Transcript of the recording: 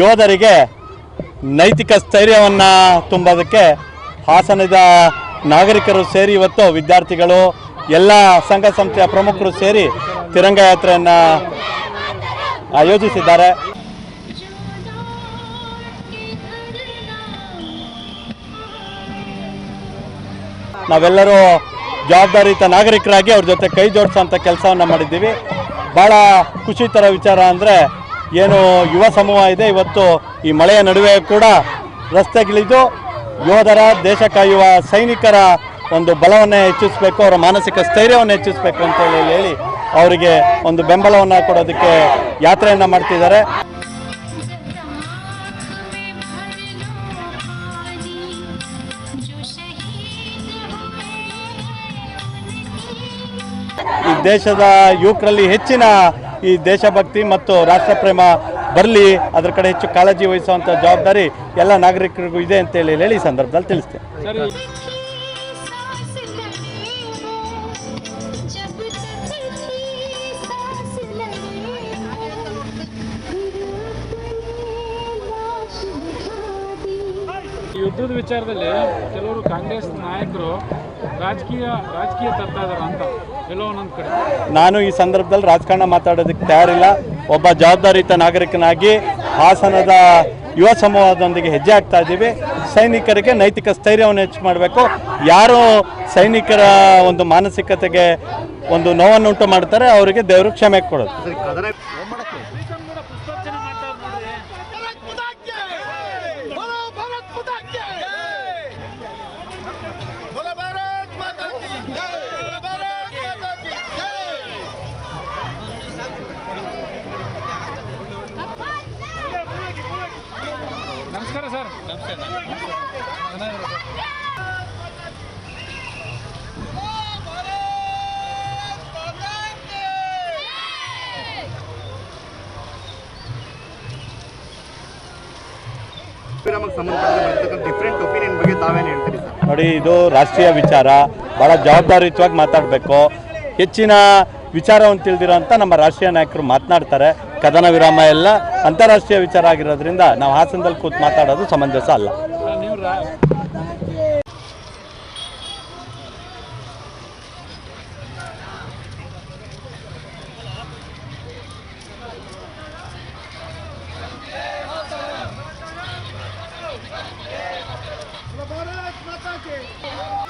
ಯೋಧರಿಗೆ ನೈತಿಕ ಸ್ಥೈರ್ಯವನ್ನು ತುಂಬೋದಕ್ಕೆ ಹಾಸನದ ನಾಗರಿಕರು ಸೇರಿ ಇವತ್ತು ವಿದ್ಯಾರ್ಥಿಗಳು, ಎಲ್ಲ ಸಂಘ ಸಂಸ್ಥೆಯ ಪ್ರಮುಖರು ಸೇರಿ ತಿರಂಗ ಯಾತ್ರೆಯನ್ನು ಆಯೋಜಿಸಿದ್ದಾರೆ. ನಾವೆಲ್ಲರೂ ಜವಾಬ್ದಾರಿಯುತ ನಾಗರಿಕರಾಗಿ ಅವ್ರ ಜೊತೆ ಕೈ ಜೋಡಿಸೋಂಥ ಕೆಲಸವನ್ನು ಮಾಡಿದ್ದೀವಿ. ಭಾಳ ಖುಷಿ ಥರ ವಿಚಾರ ಅಂದರೆ ಏನು ಯುವ ಸಮೂಹ ಇದೆ ಇವತ್ತು ಈ ಮಳೆಯ ನಡುವೆ ಕೂಡ ರಸ್ತೆಗಿಳಿದು ಯೋಧರ, ದೇಶ ಕಾಯುವ ಸೈನಿಕರ ಒಂದು ಬಲವನ್ನು ಹೆಚ್ಚಿಸಬೇಕು, ಅವರ ಮಾನಸಿಕ ಸ್ಥೈರ್ಯವನ್ನು ಹೆಚ್ಚಿಸಬೇಕು ಅಂತ ಹೇಳಿ ಹೇಳಿ ಅವರಿಗೆ ಒಂದು ಬೆಂಬಲವನ್ನು ಕೊಡೋದಕ್ಕೆ ಯಾತ್ರೆಯನ್ನು ಮಾಡ್ತಿದ್ದಾರೆ. ಈ ದೇಶದ ಯುವಕರಲ್ಲಿ ಹೆಚ್ಚಿನ ಈ ದೇಶಭಕ್ತಿ ಮತ್ತು ರಾಷ್ಟ್ರಪ್ರೇಮ ಬರಲಿ ಅದರ ಕಡೆ ಹೆಚ್ಚು ಕಾಳಜಿ ವಹಿಸುವಂಥ ಜವಾಬ್ದಾರಿ ಎಲ್ಲ ನಾಗರಿಕರಿಗೂ ಇದೆ ಅಂತ ಹೇಳಿ ಈ ಸಂದರ್ಭದಲ್ಲಿ ತಿಳಿಸ್ತೇನೆ. ಯುದ್ಧದ ವಿಚಾರದಲ್ಲಿ ಕೆಲವರು ಕಾಂಗ್ರೆಸ್ ನಾಯಕರು ರಾಜಕೀಯ ರಾಜಕೀಯ ಅಂತ ನಾನು ಈ ಸಂದರ್ಭದಲ್ಲಿ ರಾಜಕಾರಣ ಮಾತಾಡೋದಕ್ಕೆ ತಯಾರಿಲ್ಲ. ಒಬ್ಬ ಜವಾಬ್ದಾರಿಯುತ ನಾಗರಿಕನಾಗಿ ಹಾಸನದ ಯುವ ಸಮೂಹದೊಂದಿಗೆ ಹೆಜ್ಜೆ ಆಗ್ತಾ ಇದ್ದೀವಿ. ಸೈನಿಕರಿಗೆ ನೈತಿಕ ಸ್ಥೈರ್ಯವನ್ನು ಹೆಚ್ಚು ಮಾಡಬೇಕು. ಯಾರು ಸೈನಿಕರ ಒಂದು ಮಾನಸಿಕತೆಗೆ ಒಂದು ನೋವನ್ನುಂಟು ಮಾಡ್ತಾರೆ, ಅವರಿಗೆ ದೇವರು ಕ್ಷಮೆ ಕೊಡೋದು ನೋಡಿ, ಇದು ರಾಷ್ಟ್ರೀಯ ವಿಚಾರ. ಭಾಳ ಜವಾಬ್ದಾರಿಯುತವಾಗಿ ಮಾತಾಡಬೇಕು. ಹೆಚ್ಚಿನ ವಿಚಾರವನ್ನು ತಿಳಿದಿರೋಂಥ ನಮ್ಮ ರಾಷ್ಟ್ರೀಯ ನಾಯಕರು ಮಾತನಾಡ್ತಾರೆ. ಕದನ ವಿರಾಮ ಎಲ್ಲ ಅಂತಾರಾಷ್ಟ್ರೀಯ ವಿಚಾರ ಆಗಿರೋದ್ರಿಂದ ನಾವು ಹಾಸನದಲ್ಲಿ ಕೂತು ಮಾತಾಡೋದು ಸಮಂಜಸ ಅಲ್ಲ. 是。